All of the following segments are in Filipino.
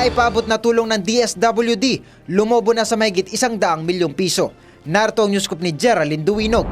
Naipaabot na tulong ng DSWD, lumobo na sa mahigit isang daang milyong piso. Narito ang newscoop ni Geraldine Duwinog.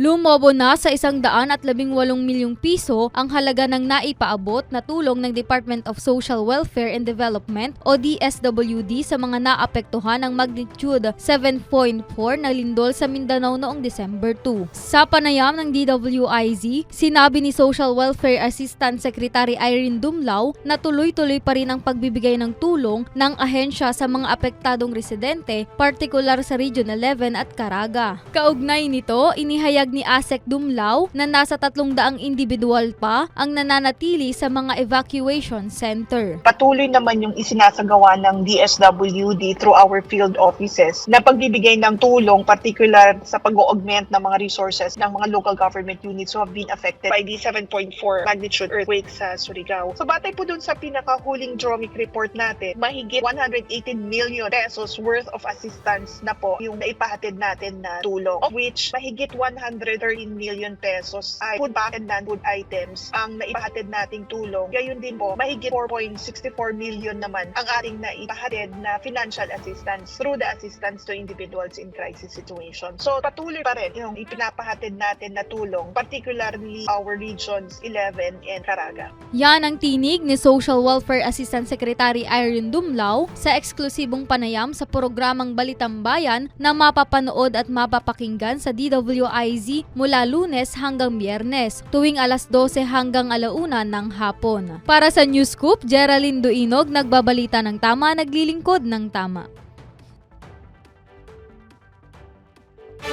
Lumobo na sa isang daan at labing walong milyong piso ang halaga ng naipaabot na tulong ng Department of Social Welfare and Development o DSWD sa mga naapektuhan ng magnitude 7.4 na lindol sa Mindanao noong December 2. Sa panayam ng DWIZ, sinabi ni Social Welfare Assistant Secretary Irene Dumlao na tuloy-tuloy pa rin ang pagbibigay ng tulong ng ahensya sa mga apektadong residente, partikular sa Region 11 at Caraga. Kaugnay nito, inihayag ni Asek Dumlao na nasa 300 individual pa ang nananatili sa mga evacuation center. Patuloy naman yung isinasagawa ng DSWD through our field offices na pagbibigay ng tulong, particular sa pag-augment ng mga resources ng mga local government units who have been affected by the 7.4 magnitude earthquake sa Surigao. So batay po dun sa pinakahuling DROMIC report natin, mahigit 118 million pesos worth of assistance na po yung naipahatid natin na tulong, of which mahigit 113 million pesos ay food pack and non-food items ang naipahatid nating tulong. Gayon din po, mahigit 4.64 million naman ang ating naipahatid na financial assistance through the assistance to individuals in crisis situation. So patuloy pa rin yung ipinapahatid natin na tulong, particularly our regions 11 and Caraga. Yan ang tinig ni Social Welfare Assistant Secretary Irene Dumlao sa eksklusibong panayam sa programang Balitang Bayan na mapapanood at mapapakinggan sa DWIZ mula lunes hanggang biyernes, tuwing alas 12 hanggang alauna ng hapon. Para sa News Scoop, Geraldine Duinog, nagbabalita ng tama, naglilingkod ng tama.